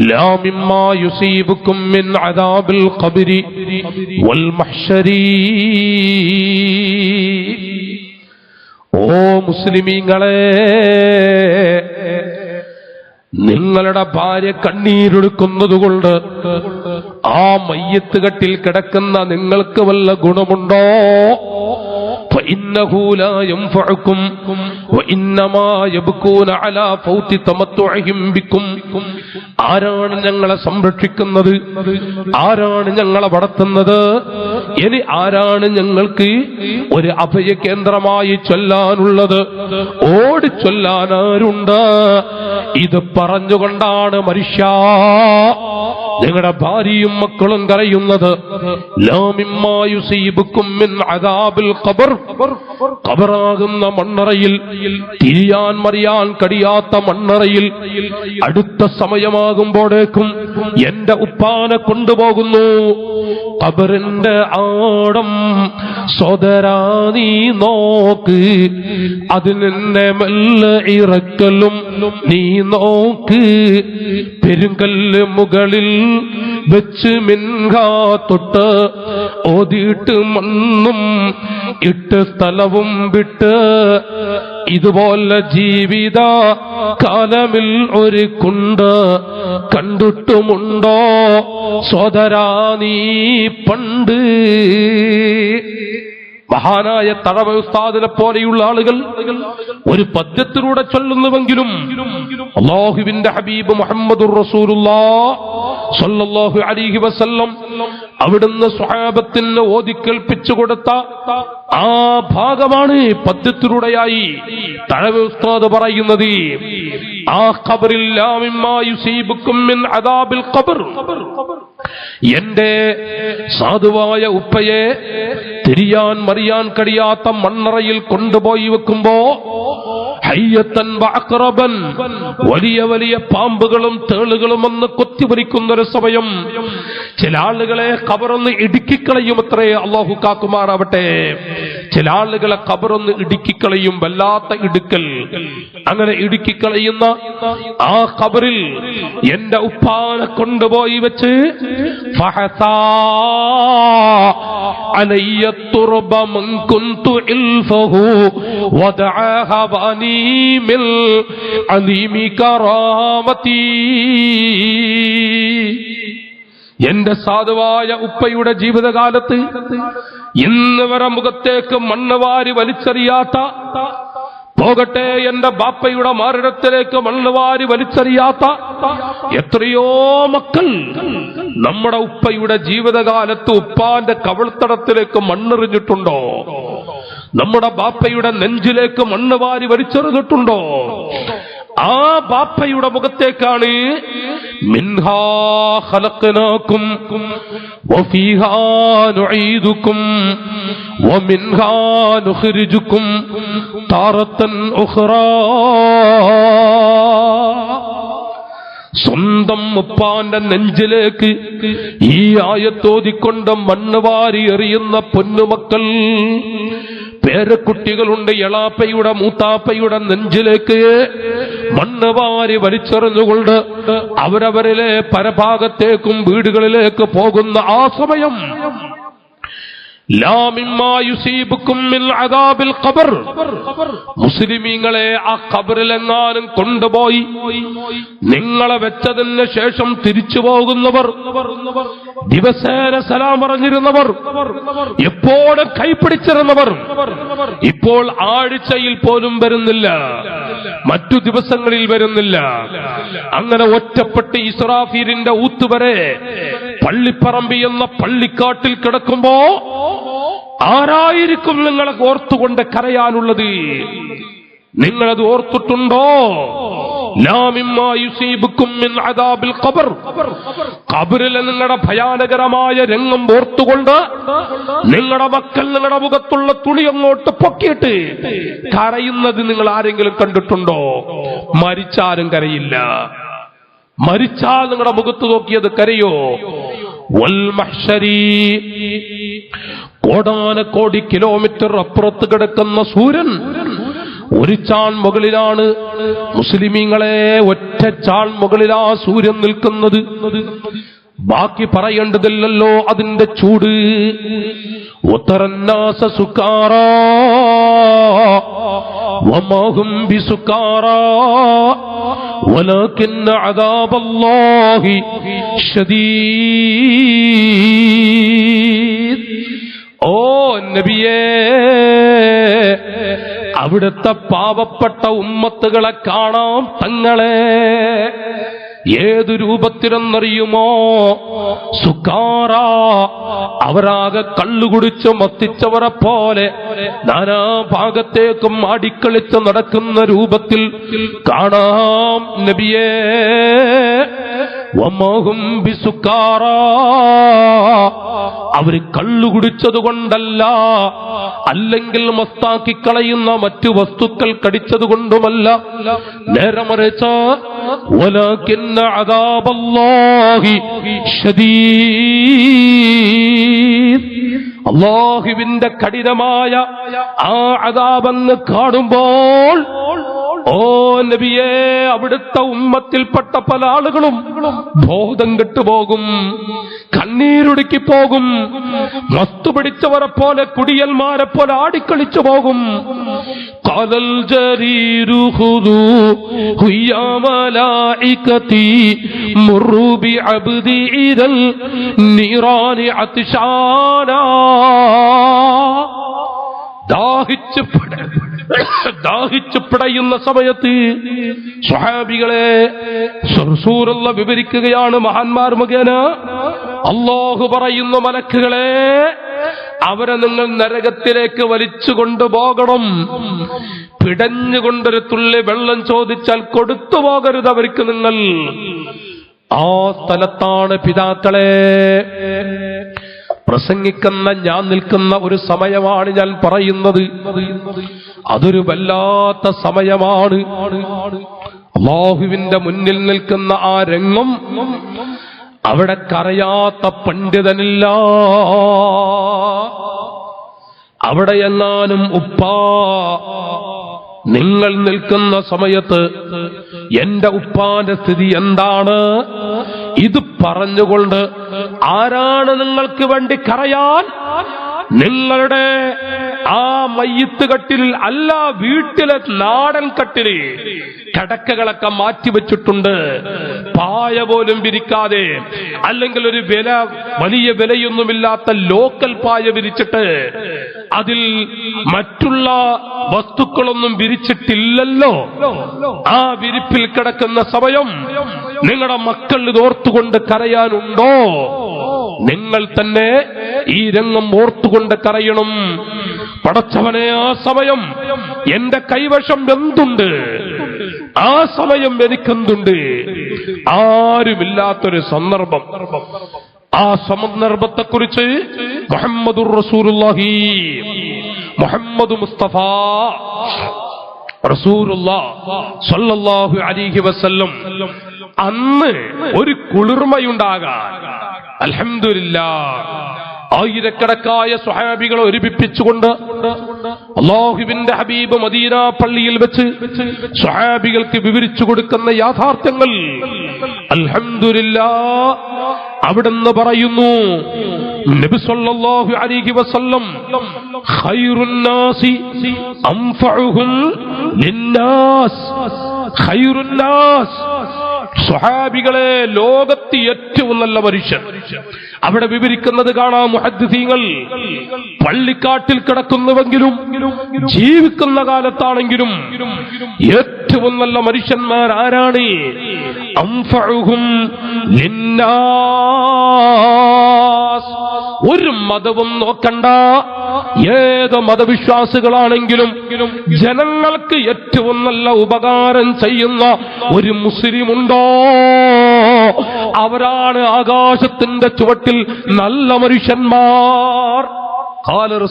لا مما يصيبكم من عذاب القبر والمحشر ഓ മുസ്ലിമീങ്ങളെ നിങ്ങളുടെ ഭാര്യ കണ്ണീരൊടുക്കുന്നതുകൊണ്ട് ആ മയ്യത്ത് കട്ടിൽ കിടക്കുന്ന നിങ്ങൾക്ക് വല്ല ഗുണമുണ്ടോ فإنه لا ينفعكم وإنما يبكون على فوت تمتعهم بكم ആരാണ് ഞങ്ങളെ സംരക്ഷിക്കുന്നത് ആരാണ് ഞങ്ങളെ വളർത്തുന്നത് ഇനി ആരാണ് ഞങ്ങൾക്ക് ഒരു അഭയ കേന്ദ്രമായി ചൊല്ലാനുള്ളത് ഓടി ചൊല്ലാൻ ആരുണ്ട് ഇത് പറഞ്ഞുകൊണ്ടാണ് മനുഷ്യ നിങ്ങളുടെ ഭാര്യയും മക്കളും കരയുന്നത് ഖബറാകുന്ന മണ്ണറയിൽ തിരിയാൻ മറിയാൻ കഴിയാത്ത മണ്ണറയിൽ അടുത്ത സമയമാകുമ്പോഴേക്കും എന്റെ ഉപ്പാനെ കൊണ്ടുപോകുന്നു. ഖബറിന്റെ ആടം സോദരാ നീ നോക്ക്. അതിനെ മെല്ലെ ഇറക്കലും നീ നോക്ക്. പെരുങ്കല്ല് മുകളിൽ വെച്ച് മിൻകാ തൊട്ട് ഓതിയിട്ട് മണ്ണും ഇട്ട് സ്ഥലവും വിട്ട് ഇതുപോലെ ജീവിത കാലമിൽ ഒരു കുണ്ട് കണ്ടിട്ടുമുണ്ടോ? സോദരാ നീ പണ്ട്. മഹാനായ തഴവ ഉസ്താദിനെ പോലെയുള്ള ആളുകൾ ഒരു പദ്യത്തിലൂടെ ചൊല്ലുന്നുവെങ്കിലും അള്ളാഹുവിന്റെ ഹബീബ് മുഹമ്മദുർ റസൂലുള്ളാ സല്ലല്ലാഹു അലൈഹി വസല്ലം അവിടുന്ന് സ്വഹാബത്തിന് ഓതിക്കേൽപ്പിച്ചു കൊടുത്ത ആ ഭാഗമാണ് പദ്യത്തിലൂടെയായി തഴവ് ഉസ്താദ് പറയുന്നത്. ആ അദാബിൽ ഖബർ. എന്റെ സാധുവായ ഉപ്പയെ തിരിയാൻ മറിയാൻ കഴിയാത്ത മണ്ണറയിൽ കൊണ്ടുപോയി വെക്കുമ്പോ ഹയ്യത്തൻ അക്രബൻ വലിയ വലിയ പാമ്പുകളും തേളുകളും വന്ന് കൊത്തിവലിക്കുന്ന ഒരു സമയം. ചില ആളുകളെ കവറൊന്ന് ഇടുക്കിക്കളയും അത്രേ അള്ളാഹു കാക്കുമാറാവട്ടെ. ചില ആളുകളെ കബറൊന്ന് ഇടുക്കിക്കളയും വല്ലാത്ത ഇടുക്കൽ അങ്ങനെ ഇടുക്കിക്കളയുന്ന ആ കബറിൽ എന്റെ ഉപ്പാനെ കൊണ്ടുപോയി വെച്ച് فحثى علي الترب من كنت إلفه ودعاها باني من عليم كرامتي എന്റെ സാധുവായ ഉപ്പയുടെ ജീവിതകാലത്ത് ഇന്ന് വരെ മുഖത്തേക്ക് മണ്ണ് വാരി വലിച്ചെറിയാത്ത പോകട്ടെ എന്റെ ബാപ്പയുടെ മാറിടത്തിലേക്ക് മണ്ണ് വാരി വലിച്ചെറിയാത്ത എത്രയോ മക്കൾ നമ്മുടെ ഉപ്പയുടെ ജീവിതകാലത്ത് ഉപ്പാന്റെ കവിൾത്തടത്തിലേക്ക് മണ്ണെറിഞ്ഞിട്ടുണ്ടോ? നമ്മുടെ ബാപ്പയുടെ നെഞ്ചിലേക്ക് മണ്ണ് വാരി വലിച്ചെറിഞ്ഞിട്ടുണ്ടോ? ആ ബാപ്പയുടെ മുഖത്തേക്കാണ് മിൻഹാ ഖലഖനാകും. വഫീഹാ നുഈദുകും വമിൻഹാ നുഖ്രിജുകും താറത്തൻ സ്വന്തം ഉപ്പാന്റെ നെഞ്ചിലേക്ക് ഈ ആയത്തോതിക്കൊണ്ട് മണ്ണ് വാരി എറിയുന്ന പൊന്നുമക്കൾ പേരക്കുട്ടികളുണ്ട് എളാപ്പയുടെ മൂത്താപ്പയുടെ നെഞ്ചിലേക്ക് മണ്ണ് വാരി വലിച്ചെറിഞ്ഞുകൊണ്ട് അവരവരിലെ പരഭാഗത്തേക്കും വീടുകളിലേക്ക് പോകുന്ന ആ സമയം മുസ്ലിമീങ്ങളെ ആ ഖബറിലെങ്ങാനും കൊണ്ടുപോയി. നിങ്ങളെ വെച്ചതിന് ശേഷം തിരിച്ചു പോകുന്നവർ ദിവസേന സലാം പറഞ്ഞിരുന്നവർ എപ്പോഴും കൈപിടിച്ചിരുന്നവർ ഇപ്പോൾ ആഴ്ചയിൽ പോലും വരുന്നില്ല. മറ്റു ദിവസങ്ങളിൽ വരുന്നില്ല. അങ്ങനെ ഒറ്റപ്പെട്ട് ഇസ്രാഫീലിന്റെ ഊത്തുവരെ പള്ളിപ്പറമ്പി എന്ന പള്ളിക്കാട്ടിൽ കിടക്കുമ്പോ ആരായിരിക്കും നിങ്ങളെ ഓർത്തുകൊണ്ട് കരയാനുള്ളത്? നിങ്ങളത് ഓർത്തിട്ടുണ്ടോ? ലാ മിമ്മാ യുസീബുക്കും മിൻ അദാബിൽ ഖബർ. ഖബറിലെ നിങ്ങളുടെ ഭയാനകരമായ രംഗം ഓർത്തുകൊണ്ട് നിങ്ങളുടെ മക്കൾ നിങ്ങളുടെ മുഖത്തുള്ള തുണി അങ്ങോട്ട് പൊക്കിയിട്ട് കരയുന്നത് നിങ്ങൾ ആരെങ്കിലും കണ്ടിട്ടുണ്ടോ? മരിച്ചാരും കരയില്ല. മരിച്ചാൽ നിങ്ങളുടെ മുഖത്ത് നോക്കിയത് കരയോ? കോടാന കോടാനക്കോടി കിലോമീറ്റർ അപ്പുറത്ത് കിടക്കുന്ന സൂര്യൻ ഒരു ചാൺ മുകളിലാണ് മുസ്ലിമീങ്ങളെ ഒറ്റ ചാൺ മുകളിലാ സൂര്യൻ നിൽക്കുന്നത് ബാക്കി പറയേണ്ടതില്ലല്ലോ അതിന്റെ ചൂട് ഉത്തരന്നാസ സുക്കാറാ വമാഹും ബിസുക്കാറാ ولكن عذاب الله شديد ഓ നബിയേ അവിടുത്തെ പാവപ്പെട്ട ഉമ്മത്തുകളെ കാണാം തങ്ങളെ. ഏതു രൂപത്തിലെന്നറിയുമോ? സുക്കാറ അവരാകെ കള്ളുകുടിച്ച് മത്തിച്ചവരെ പോലെ നാനാ ഭാഗത്തേക്കും ആടിക്കളിച്ച് നടക്കുന്ന രൂപത്തിൽ കാണാം നബിയേ. അവർ കള്ളു കുടിച്ചത് കൊണ്ടല്ല. അല്ലെങ്കിൽ മസ്താക്കി കളയുന്ന മറ്റു വസ്തുക്കൾ കടിച്ചത് കൊണ്ടുമല്ല. നേരെ മറിച്ച് അള്ളാഹുവിന്റെ കഠിനമായ ആ അതാപെന്ന് കാണുമ്പോൾ ഓ നബിയെ അവിടുത്തെ ഉമ്മത്തിൽപ്പെട്ട പല ആളുകളും ബോധം കെട്ടുപോകും കണ്ണീരൊടുക്കി പോകും മത്തു പിടിച്ചവരെ പോലെ കുടിയന്മാരെ പോലെ ആടിക്കളിച്ചു പോകും. കലൽ നിറാനി ദാഹിച്ചു പെടരുത് ദാഹിച്ച് പിടയുന്ന സമയത്ത് സ്വഹാബികളെ സുറസൂറുള്ള വിവരിക്കുകയാണ് മഹാന്മാർ മുഖേന അള്ളാഹു പറയുന്ന മലക്കുകളെ അവരെ നിങ്ങൾ നരകത്തിലേക്ക് വലിച്ചു കൊണ്ടുപോകണം. പിടഞ്ഞുകൊണ്ടൊരു തുള്ളി വെള്ളം ചോദിച്ചാൽ കൊടുത്തു പോകരുത് അവർക്ക് നിങ്ങൾ. ആ സ്ഥലത്താണ് പിതാക്കളെ പ്രസംഗിക്കുന്ന ഞാൻ നിൽക്കുന്ന ഒരു സമയമാണ് ഞാൻ പറയുന്നത്. അതൊരു വല്ലാത്ത സമയമാണ്. അള്ളാഹുവിന്റെ മുന്നിൽ നിൽക്കുന്ന ആ രംഗം അവിടെ കരയാത്ത പണ്ഡിതനില്ല. അവിടെ എങ്ങാനും ഉപ്പാ നിങ്ങൾ നിൽക്കുന്ന സമയത്ത് എന്റെ ഉപ്പാന്റെ സ്ഥിതി എന്താണ്? ഇത് പറഞ്ഞുകൊണ്ട് ആരാണ് നിങ്ങൾക്ക് വേണ്ടി കരയാൻ? നിങ്ങളുടെ ആ മയ്യത്ത് കട്ടിലിൽ അല്ല വീട്ടിലെ നാടൻ കട്ടിൽ. കിടക്കകളൊക്കെ മാറ്റിവെച്ചിട്ടുണ്ട് പായ പോലും വിരിക്കാതെ. അല്ലെങ്കിൽ ഒരു വില വലിയ വിലയൊന്നുമില്ലാത്ത ലോക്കൽ പായ വിരിച്ചിട്ട് അതിൽ മറ്റുള്ള വസ്തുക്കളൊന്നും വിരിച്ചിട്ടില്ലല്ലോ. ആ വിരിപ്പിൽ കിടക്കുന്ന സമയം നിങ്ങളുടെ മക്കൾ ഇതോർത്തുകൊണ്ട് കരയാനുണ്ടോ? നിങ്ങൾ തന്നെ ഈ രംഗം ഓർത്തുകൊണ്ട് കരയണം. പടച്ചവനെ ആ സമയം എന്റെ കൈവശം എന്തുണ്ട്? ആ സമയം എനിക്കെന്തുണ്ട്? ആരുമില്ലാത്തൊരു സന്ദർഭം. ആ സന്ദർഭത്തെക്കുറിച്ച് മുഹമ്മദുർ റസൂലുള്ളാഹി മുഹമ്മദ് മുസ്തഫ റസൂലുള്ള സല്ലല്ലാഹു അലൈഹി വസല്ലം അന്ന് ഒരു കുളിർമയുണ്ടാകാൻ. അലഹമില്ല ആയിരക്കണക്കായ സ്വഹാബികളെ ഒരുമിപ്പിച്ചുകൊണ്ട് അള്ളാഹുവിന്റെ ഹബീബ് മദീന പള്ളിയിൽ വെച്ച് സ്വഹാബികൾക്ക് വിവരിച്ചു കൊടുക്കുന്ന യാഥാർത്ഥ്യങ്ങൾ. അൽഹംദുലില്ലാ അവിടെന്ന് പറയുന്നു നബി അലൈഹി വസല്ലം സ്വഹാബികളെ ലോകത്ത് ഏറ്റവും നല്ല മനുഷ്യൻ. അവിടെ വിവരിക്കുന്നത് കാണാം മുഹദ്ദീങ്ങൾ പള്ളിക്കാട്ടിൽ കിടക്കുന്നുവെങ്കിലും ജീവിക്കുന്ന കാലത്താണെങ്കിലും ഏറ്റവും നല്ല മനുഷ്യന്മാർ ആരാണ് ഒരു മതവും നോക്കണ്ട. ഏത് മതവിശ്വാസികളാണെങ്കിലും ജനങ്ങൾക്ക് ഏറ്റവും നല്ല ഉപകാരം ചെയ്യുന്ന ഒരു മുസ്ലിമുണ്ടോ? അവരാണ് ആകാശത്തിന്റെ ചുവട്ടിൽ നല്ല മനുഷ്യന്മാർ. കാല